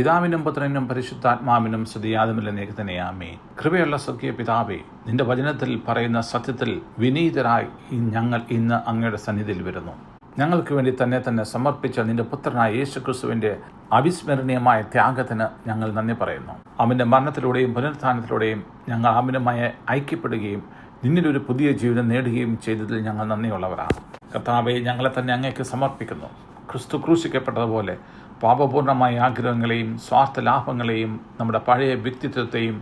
പിതാവിനും പുത്രനും പരിശുദ്ധാത്മാവിനും സ്തുതിയാതുമില്ല തന്നെ ആമേ കൃപയുള്ള സഖ്യ പിതാവേ നിന്റെ വചനത്തിൽ പറയുന്ന സത്യത്തിൽ വിനീതരായി ഞങ്ങൾ ഇന്ന് അങ്ങയുടെ സന്നിധിയിൽ വരുന്നു. ഞങ്ങൾക്ക് വേണ്ടി തന്നെ തന്നെ സമർപ്പിച്ച നിന്റെ പുത്രനായ യേശു ക്രിസ്തുവിന്റെ അവിസ്മരണീയമായ ത്യാഗത്തിന് ഞങ്ങൾ നന്ദി പറയുന്നു. അവന്റെ മരണത്തിലൂടെയും പുനരുത്ഥാനത്തിലൂടെയും ഞങ്ങൾ അവനുമായി ഐക്യപ്പെടുകയും നിന്നിലൊരു പുതിയ ജീവിതം നേടുകയും ചെയ്തതിൽ ഞങ്ങൾ നന്ദിയുള്ളവരാണ്. കർത്താവെ ഞങ്ങളെ തന്നെ അങ്ങേക്ക് സമർപ്പിക്കുന്നു. ക്രിസ്തു ക്രൂശിക്കപ്പെട്ടതുപോലെ പാപപൂർണമായ ആഗ്രഹങ്ങളെയും സ്വാർത്ഥ ലാഭങ്ങളെയും നമ്മുടെ പഴയ വ്യക്തിത്വത്തെയും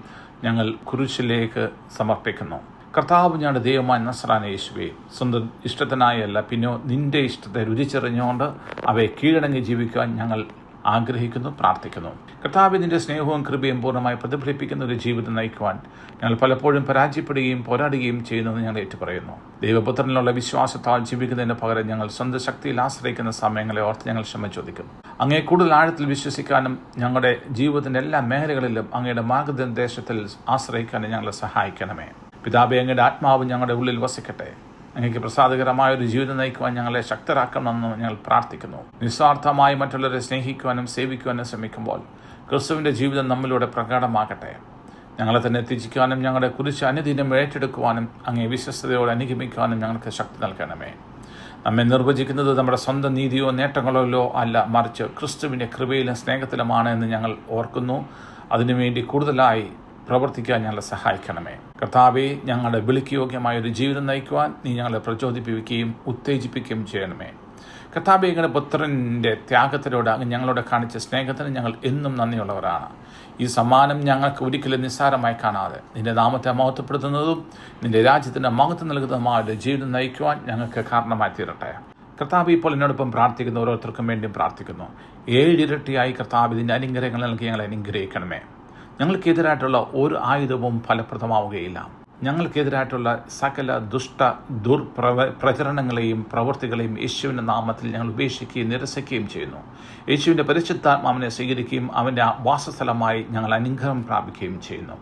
ഞങ്ങൾ കുരിശിലേക്ക് സമർപ്പിക്കുന്നു. കർത്താവ് ഞങ്ങളുടെ ദൈവമായ നസ്രാന യേശുവെ സ്വന്തം ഇഷ്ടത്തിനായല്ല പിന്നോ നിന്റെ ഇഷ്ടത്തെ രുചിച്ചെറിഞ്ഞുകൊണ്ട് അവയെ കീഴടങ്ങി ജീവിക്കാൻ ഞങ്ങൾ ആഗ്രഹിക്കുന്നു പ്രാർത്ഥിക്കുന്നു. കർത്താവിന്റെ സ്നേഹവും കൃപയും പൂർണമായി പ്രതിഫലിപ്പിക്കുന്ന ഒരു ജീവിതം നയിക്കുവാൻ ഞങ്ങൾ പലപ്പോഴും പരാജയപ്പെടുകയും പോരാടുകയും ചെയ്യുന്നതെന്ന് ഞങ്ങൾ ഏറ്റുപറയുന്നു. ദൈവപുത്രനിലുള്ള വിശ്വാസത്താൽ ജീവിക്കുന്നതിന് പകരം ഞങ്ങൾ സ്വന്തം ശക്തിയിൽ ആശ്രയിക്കുന്ന സമയങ്ങളെ ഓർത്ത് ഞങ്ങൾ ക്ഷമ ചോദിക്കുന്നു അങ്ങേ കൂടുതൽ ആഴത്തിൽ വിശ്വസിക്കാനും ഞങ്ങളുടെ ജീവിതത്തിന്റെ എല്ലാ മേഖലകളിലും അങ്ങയുടെ മാർഗനിർദ്ദേശത്തിൽ ആശ്രയിക്കാനും ഞങ്ങളെ സഹായിക്കണമേ. പിതാബെ അങ്ങയുടെ ആത്മാവ് ഞങ്ങളുടെ ഉള്ളിൽ വസിക്കട്ടെ. അങ്ങേക്ക് പ്രസാദകരമായ ഒരു ജീവിതം നയിക്കുവാൻ ഞങ്ങളെ ശക്തരാക്കണമെന്ന് ഞങ്ങൾ പ്രാർത്ഥിക്കുന്നു. നിസ്വാർത്ഥമായി മറ്റുള്ളവരെ സ്നേഹിക്കുവാനും സേവിക്കുവാനും ശ്രമിക്കുമ്പോൾ ക്രിസ്തുവിന്റെ ജീവിതം നമ്മിലൂടെ പ്രകടമാകട്ടെ. ഞങ്ങളെ തന്നെ എത്തിച്ചിക്കാനും ഞങ്ങളുടെ കുറിച്ച് അനുദിനം ഏറ്റെടുക്കുവാനും അങ്ങേ വിശ്വസ്തയോടെ അനുഗമിക്കുവാനും ഞങ്ങൾക്ക് ശക്തി നൽകണമേ. നമ്മെ നിർവചിക്കുന്നത് നമ്മുടെ സ്വന്തം നീതിയോ നേട്ടങ്ങളോ അല്ല മറിച്ച് ക്രിസ്തുവിന്റെ കൃപയിലും സ്നേഹത്തിലുമാണ് എന്ന് ഞങ്ങൾ ഓർക്കുന്നു. അതിനുവേണ്ടി കൂടുതലായി പ്രവർത്തിക്കാൻ ഞങ്ങളെ സഹായിക്കണമേ. കർത്താവെ ഞങ്ങളുടെ വിളിക്ക് യോഗ്യമായ ഒരു ജീവിതം നയിക്കുവാൻ നീ ഞങ്ങളെ പ്രചോദിപ്പിക്കുകയും ഉത്തേജിപ്പിക്കുകയും ചെയ്യണമേ. കർത്താവെ ഞങ്ങളുടെ പുത്രന്റെ ത്യാഗത്തിലൂടെ അങ്ങ് ഞങ്ങളോട് കാണിച്ച സ്നേഹത്തിന് ഞങ്ങൾ എന്നും നന്ദിയുള്ളവരാണ്. ഈ സമ്മാനം ഞങ്ങൾക്ക് ഒരിക്കലും നിസ്സാരമായി കാണാതെ നിന്റെ നാമത്തെ മഹത്വപ്പെടുത്തുന്നതും നിന്റെ രാജ്യത്തിന്റെ മഹത്വം നൽകുന്നതുമായ ജീവിതം നയിക്കുവാൻ ഞങ്ങൾക്ക് കാരണമായി തീരട്ടെ. കർത്താവ് ഇപ്പോൾ എന്നോടൊപ്പം പ്രാർത്ഥിക്കുന്ന ഓരോരുത്തർക്കും വേണ്ടിയും പ്രാർത്ഥിക്കുന്നു. ഏഴിരട്ടിയായി കർത്താവ് ഇതിന്റെ അനുഗ്രഹങ്ങൾ നൽകി ഞങ്ങളെ അനുഗ്രഹിക്കണമേ. ഞങ്ങൾക്കെതിരായിട്ടുള്ള ഒരു ആയുധവും ഫലപ്രദമാവുകയില്ല. ഞങ്ങൾക്കെതിരായിട്ടുള്ള സകല ദുഷ്ട ദുർപ്രവ പ്രചരണങ്ങളെയും പ്രവൃത്തികളെയും യേശുവിന്റെ നാമത്തിൽ ഞങ്ങൾ ഉപേക്ഷിക്കുകയും നിരസിക്കുകയും ചെയ്യുന്നു. യേശുവിന്റെ പരിശുദ്ധാത്മാവിനെ സ്വീകരിക്കുകയും അവന്റെ വാസസ്ഥലമായി ഞങ്ങൾ അനുഗ്രഹം പ്രാപിക്കുകയും ചെയ്യുന്നു.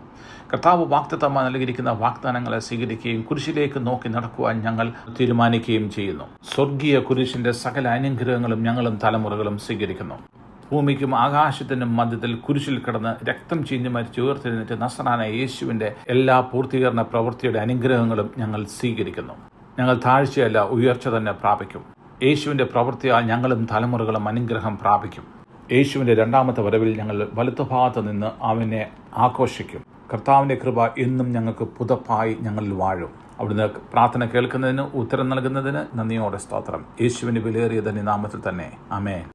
കർത്താവ് വാക്തത്വമായി നൽകിയിരിക്കുന്ന വാഗ്ദാനങ്ങളെ സ്വീകരിക്കുകയും കുരിശിലേക്ക് നോക്കി നടക്കുവാൻ ഞങ്ങൾ തീരുമാനിക്കുകയും ചെയ്യുന്നു. സ്വർഗീയ കുരിശിന്റെ സകല അനുഗ്രഹങ്ങളും ഞങ്ങളും തലമുറകളും സ്വീകരിക്കുന്നു. ഭൂമിക്കും ആകാശത്തിനും മധ്യത്തിൽ കുരിശിൽ കിടന്ന് രക്തം ചീഞ്ഞു മരിച്ച് ഉയർത്തെഴുന്നേറ്റ് നസ്രാന യേശുവിന്റെ എല്ലാ പൂർത്തീകരണ പ്രവൃത്തിയുടെ അനുഗ്രഹങ്ങളും ഞങ്ങൾ സ്വീകരിക്കുന്നു. ഞങ്ങൾ താഴ്ചയല്ല ഉയർച്ച തന്നെ പ്രാപിക്കും. യേശുവിന്റെ പ്രവൃത്തിയാൽ ഞങ്ങളും തലമുറകളും അനുഗ്രഹം പ്രാപിക്കും. യേശുവിന്റെ രണ്ടാമത്തെ വരവിൽ ഞങ്ങൾ വലത്തുഭാഗത്ത് നിന്ന് അവനെ ആഘോഷിക്കും. കർത്താവിന്റെ കൃപ എന്നും ഞങ്ങൾക്ക് പുതപ്പായി ഞങ്ങളിൽ വാഴും. അവിടുന്ന് പ്രാർത്ഥന കേൾക്കുന്നതിന് ഉത്തരം നൽകുന്നതിന് നന്ദിയോടെ സ്തോത്രം. യേശുവിന് വിലയേറിയ നാമത്തിൽ തന്നെ. അമേ